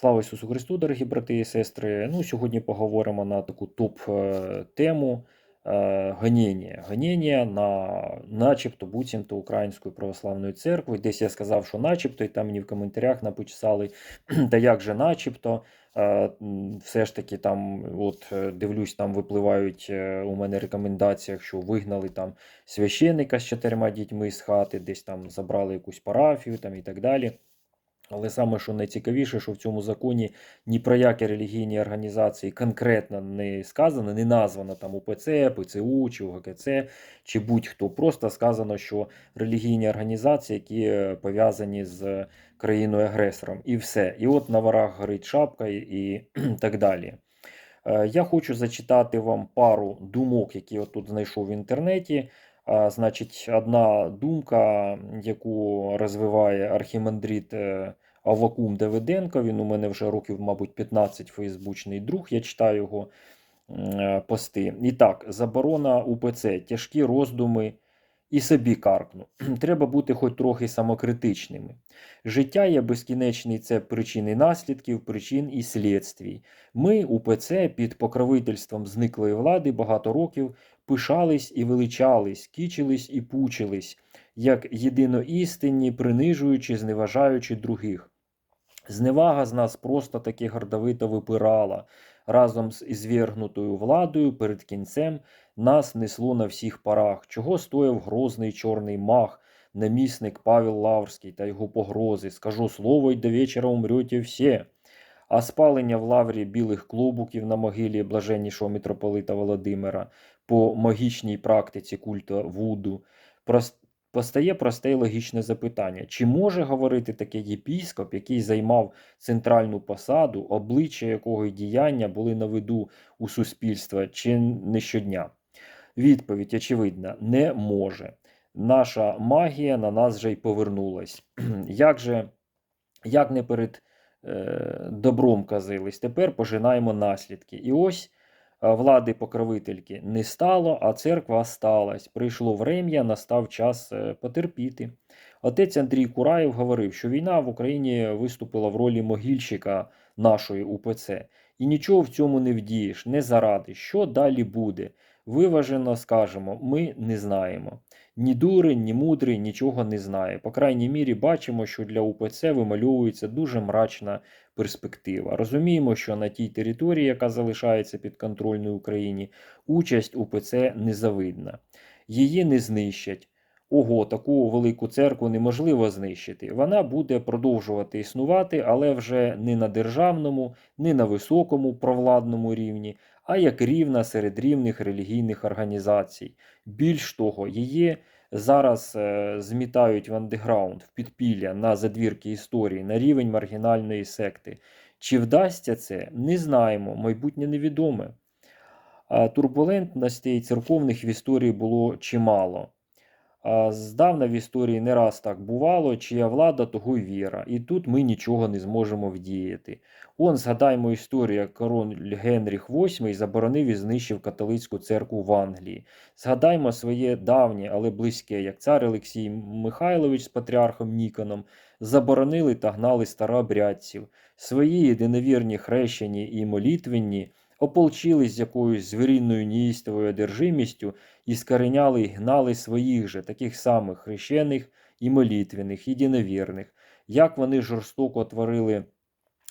Слава Ісусу Христу, дорогі брати і сестри. Ну, сьогодні поговоримо на таку топ-тему е, гоніння. Гоніння на начебто буцімто Української православної церкви. Десь я сказав, що начебто, і там мені в коментарях написали, та як же начебто. Е, Все ж таки там, от е, дивлюсь, там випливають е, у мене рекомендаціях, що вигнали там священника з чотирма дітьми з хати, десь там забрали якусь парафію там і так далі. Але саме що найцікавіше, що в цьому законі ні про які релігійні організації конкретно не сказано, не названо там УПЦ, ПЦУ чи УГКЦ, чи будь-хто. Просто сказано, що релігійні організації, які е, пов'язані з країною-агресором, і все. І от на ворах горить шапка і, так далі. Е, Я хочу зачитати вам пару думок, які я тут знайшов в інтернеті. Значить, одна думка, яку розвиває архімандрит Авакум Аввакум Давиденко. Він у мене вже років, мабуть, 15 фейсбучний друг. Я читаю його е, пости. І так, заборона УПЦ, тяжкі роздуми і собі каркну. Треба бути хоч трохи самокритичними. Життя є безкінечний це причини наслідків, причин і слідствій. Ми, УПЦ, під покровительством зниклої влади багато років пишались і величались, кічились і пучились, як єдиноістинні, принижуючи, зневажаючи других. Зневага з нас просто таки гордовито випирала. Разом з ізвергнутою владою перед кінцем нас несло на всіх парах, чого стояв грозний чорний мах, намісник Павел Лаврський та його погрози. Скажу слово, й до вечора умрете всі. А спалення в лаврі білих клубуків на могилі блаженнішого митрополита Володимира по магічній практиці культа Вуду. Постає просте і логічне запитання: чи може говорити такий єпіскоп, який займав центральну посаду, обличчя якого й діяння були на виду у суспільства, чи не щодня? Відповідь очевидна: не може. Наша магія на нас вже й повернулась. Як же, як не перед е, добром казились, тепер пожинаємо наслідки. І ось влади покровительки не стало, а церква сталась. Прийшло врем'я, настав час е, потерпіти. Отець Андрій Кураєв говорив, що війна в Україні виступила в ролі могильщика нашої УПЦ. І нічого в цьому не вдієш, не заради. Що далі буде? Виважено скажемо, ми не знаємо. Ні дурень, ні мудрий нічого не знає. По крайній мірі бачимо, що для УПЦ вимальовується дуже мрачна перспектива. Розуміємо, що на тій території, яка залишається під контрольною Україні, участь УПЦ незавидна. Її не знищать. Ого, таку велику церкву неможливо знищити. Вона буде продовжувати існувати, але вже не на державному, не на високому провладному рівні, а як рівна серед рівних релігійних організацій. Більш того, її зараз е, змітають в андеграунд, в підпілля на задвірки історії, на рівень маргінальної секти. Чи вдасться це? Не знаємо, майбутнє невідоме. Турбулентностей церковних в історії було чимало. Здавна в історії не раз так бувало, чия влада, того й віра. І тут ми нічого не зможемо вдіяти. Он згадаймо історію, як король Генріх VIII заборонив і знищив католицьку церкву в Англії. Згадаймо своє давнє, але близьке, як цар Олексій Михайлович з патріархом Ніконом заборонили та гнали старообрядців. Свої єдиновірні хрещені і молитвенні ополчились з якоюсь звірінною неїстовою одержимістю і скореняли й гнали своїх же, таких самих хрещених і молитвених, єдиновірних, як вони жорстоко творили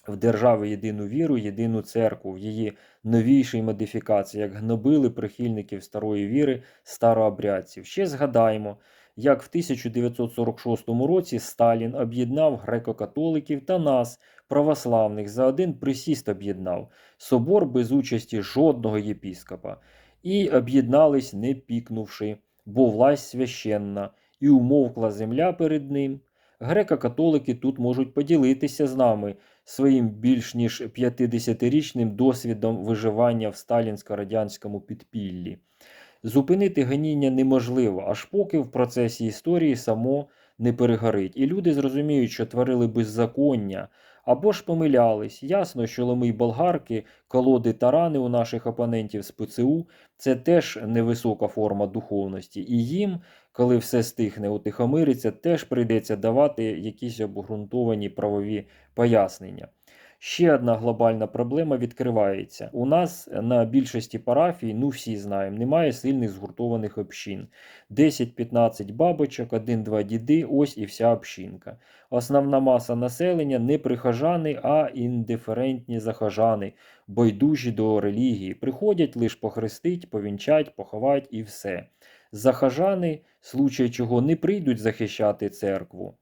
в держави єдину віру, єдину церкву, в її новішій модифікації, як гнобили прихильників старої віри старообрядців. Ще згадаємо, як в 1946 році Сталін об'єднав греко-католиків та нас, православних, за один присіст об'єднав собор без участі жодного єпіскопа, і об'єднались, не пікнувши, бо власть священна, і умовкла земля перед ним. Греко-католики тут можуть поділитися з нами своїм більш ніж 50-річним досвідом виживання в сталінсько-радянському підпіллі. Зупинити гоніння неможливо, аж поки в процесі історії само не перегорить. І люди зрозуміють, що творили беззаконня, або ж помилялись. Ясно, що ломи болгарки, колоди та рани у наших опонентів з ПЦУ це теж невисока форма духовності. І їм, коли все стихне, утихомириться, теж прийдеться давати якісь обґрунтовані правові пояснення. Ще одна глобальна проблема відкривається. У нас на більшості парафій, ну всі знаємо, немає сильних згуртованих общин. 10-15 бабочок, 1-2 діди, ось і вся общинка. Основна маса населення не прихожани, а індиферентні захожани, байдужі до релігії. Приходять лише похрестить, повінчать, поховать і все. Захожани, случай чого не прийдуть захищати церкву.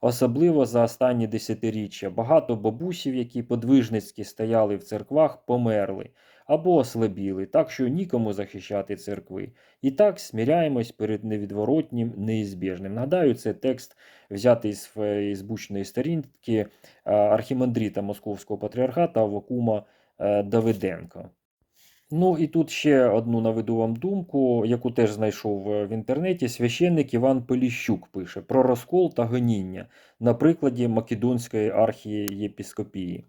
Особливо за останні десятиріччя багато бабусів, які подвижницьки стояли в церквах, померли або ослабіли, так що нікому захищати церкви. І так сміряємось перед невідворотнім, неізбіжним. Нагадаю, це текст взятий з фейсбучної сторінки е, архімандріта Московського патріархата Аввакума е, Давиденка. Ну і тут ще одну наведу вам думку, яку теж знайшов е, в інтернеті. Священник Іван Поліщук пише про розкол та гоніння на прикладі Македонської архієпіскопії.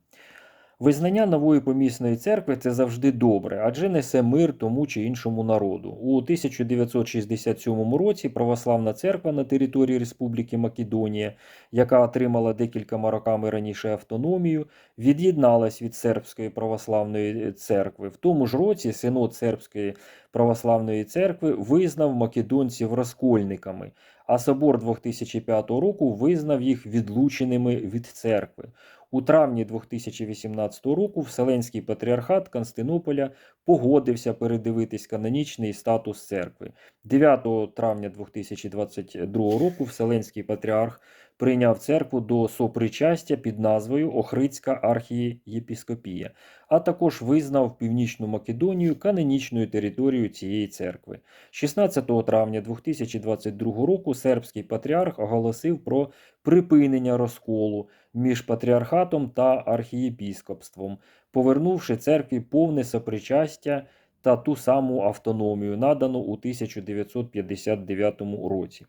Визнання нової помісної церкви це завжди добре, адже несе мир тому чи іншому народу. У 1967 році православна церква на території Республіки Македонія, яка отримала декількома роками раніше автономію, від'єдналась від сербської православної церкви. В тому ж році синод сербської православної церкви визнав македонців розкольниками, а собор 2005 року визнав їх відлученими від церкви. У травні 2018 року Вселенський патріархат Константинополя погодився передивитись канонічний статус церкви. 9 травня 2022 року Вселенський патріарх прийняв церкву до сопричастя під назвою Охридська архієпіскопія, а також визнав Північну Македонію канонічною територією цієї церкви. 16 травня 2022 року сербський патріарх оголосив про припинення розколу між патріархатом та архієпіскопством, повернувши церкві повне сопричастя та ту саму автономію, надану у 1959 році.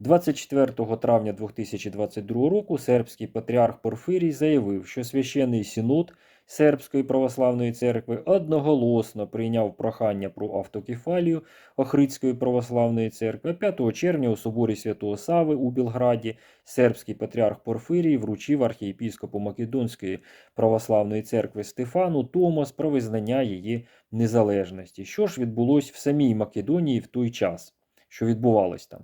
24 травня 2022 року сербський патріарх Порфирій заявив, що священний синод Сербської православної церкви одноголосно прийняв прохання про автокефалію Охридської православної церкви. 5 червня у соборі Святого Сави у Білграді сербський патріарх Порфирій вручив архієпіскопу Македонської православної церкви Стефану Томас про визнання її незалежності. Що ж відбулось в самій Македонії в той час, що відбувалось там?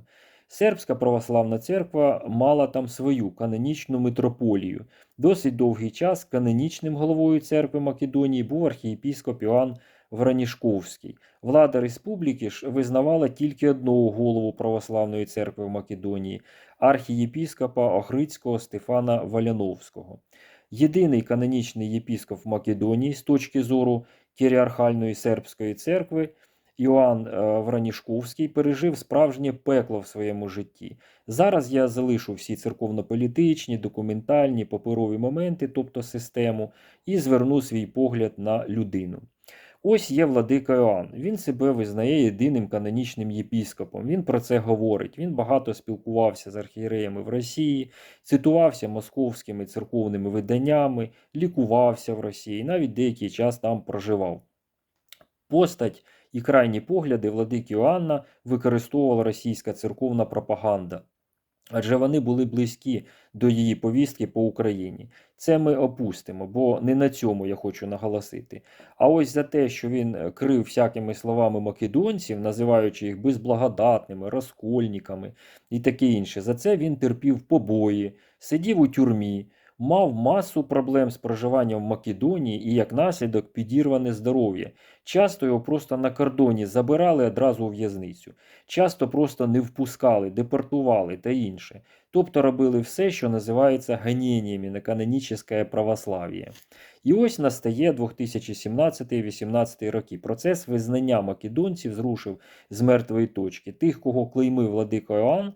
Сербська православна церква мала там свою канонічну митрополію. Досить довгий час канонічним головою церкви Македонії був архієпіскоп Іоанн Вранішковський. Влада республіки ж визнавала тільки одного голову православної церкви в Македонії архієпіскопа Охридського Стефана Валяновського. Єдиний канонічний єпіскоп в Македонії з точки зору кіріархальної сербської церкви. Іоанн е, Вранішковський пережив справжнє пекло в своєму житті. Зараз я залишу всі церковно-політичні, документальні, паперові моменти, тобто систему, і зверну свій погляд на людину. Ось є владика Іоанн. Він себе визнає єдиним канонічним єпіскопом. Він про це говорить. Він багато спілкувався з архієреями в Росії, цитувався московськими церковними виданнями, лікувався в Росії, навіть деякий час там проживав. Постать і крайні погляди владики Іоанна використовувала російська церковна пропаганда, адже вони були близькі до її повістки по Україні. Це ми опустимо, бо не на цьому я хочу наголосити. А ось за те, що він крив всякими словами македонців, називаючи їх безблагодатними, розкольниками і таке інше, за це він терпів побої, сидів у тюрмі мав масу проблем з проживанням в Македонії і як наслідок підірване здоров'я. Часто його просто на кордоні забирали одразу у в'язницю, часто просто не впускали, депортували та інше. Тобто робили все, що називається ганіннями на канонічне православ'я. І ось настає 2017-18 роки. Процес визнання македонців зрушив з мертвої точки. Тих, кого клеймив владика Іоанн,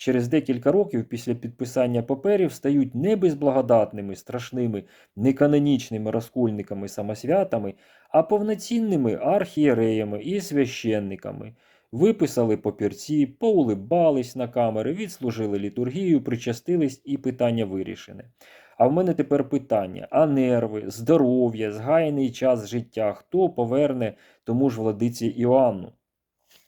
через декілька років після підписання паперів стають не безблагодатними, страшними, неканонічними розкольниками самосвятами, а повноцінними архієреями і священниками. Виписали папірці, поулибались на камери, відслужили літургію, причастились і питання вирішене. А в мене тепер питання: а нерви, здоров'я, згаяний час життя, хто поверне тому ж владиці Іоанну?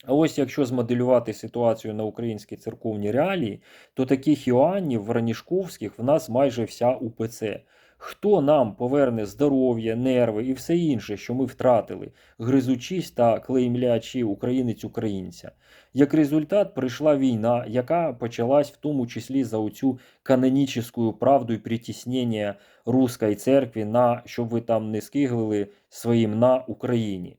А ось якщо змоделювати ситуацію на українській церковній реалії, то таких Іоаннів Вранішковських в нас майже вся УПЦ. Хто нам поверне здоров'я, нерви і все інше, що ми втратили, гризучись та клеймлячи українець українця? Як результат, прийшла війна, яка почалась в тому числі за оцю канонічну правду і притіснення руської церкви на щоб ви там не скиглили своїм на Україні.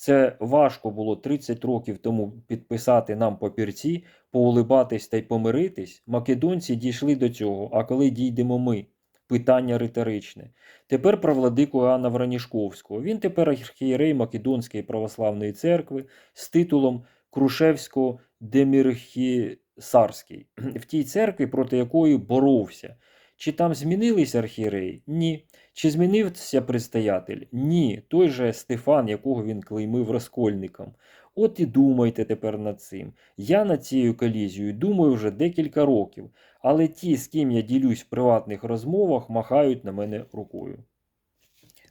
Це важко було 30 років тому підписати нам папірці, поулибатись та й помиритись. Македонці дійшли до цього. А коли дійдемо ми? Питання риторичне. Тепер про владику Іоанна Вранішковського. Він тепер архієрей Македонської православної церкви з титулом Крушевського Демірхісарський. В тій церкві, проти якої боровся. Чи там змінились архієреї? Ні. Чи змінився предстоятель? Ні. Той же Стефан, якого він клеймив розкольником. От і думайте тепер над цим. Я над цією колізією думаю вже декілька років, але ті, з ким я ділюсь в приватних розмовах, махають на мене рукою.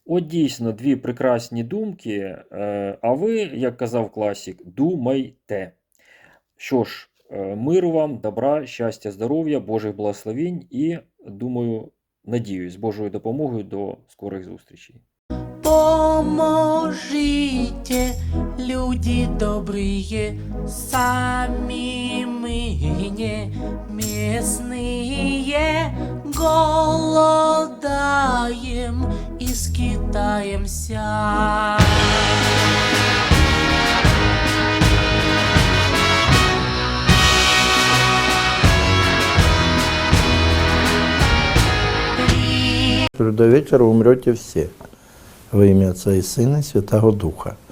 От дійсно дві прекрасні думки. е, А ви, як казав класік, думайте. Що ж, е, миру вам, добра, щастя, здоров'я, Божих благословінь і, думаю, надіюсь, з Божою допомогою до скорих зустрічей. Поможите, люди добрые, сами мы не местные, голодаем и скитаемся. До вечера умрете все. Во имя Отца и Сына и Святого Духа.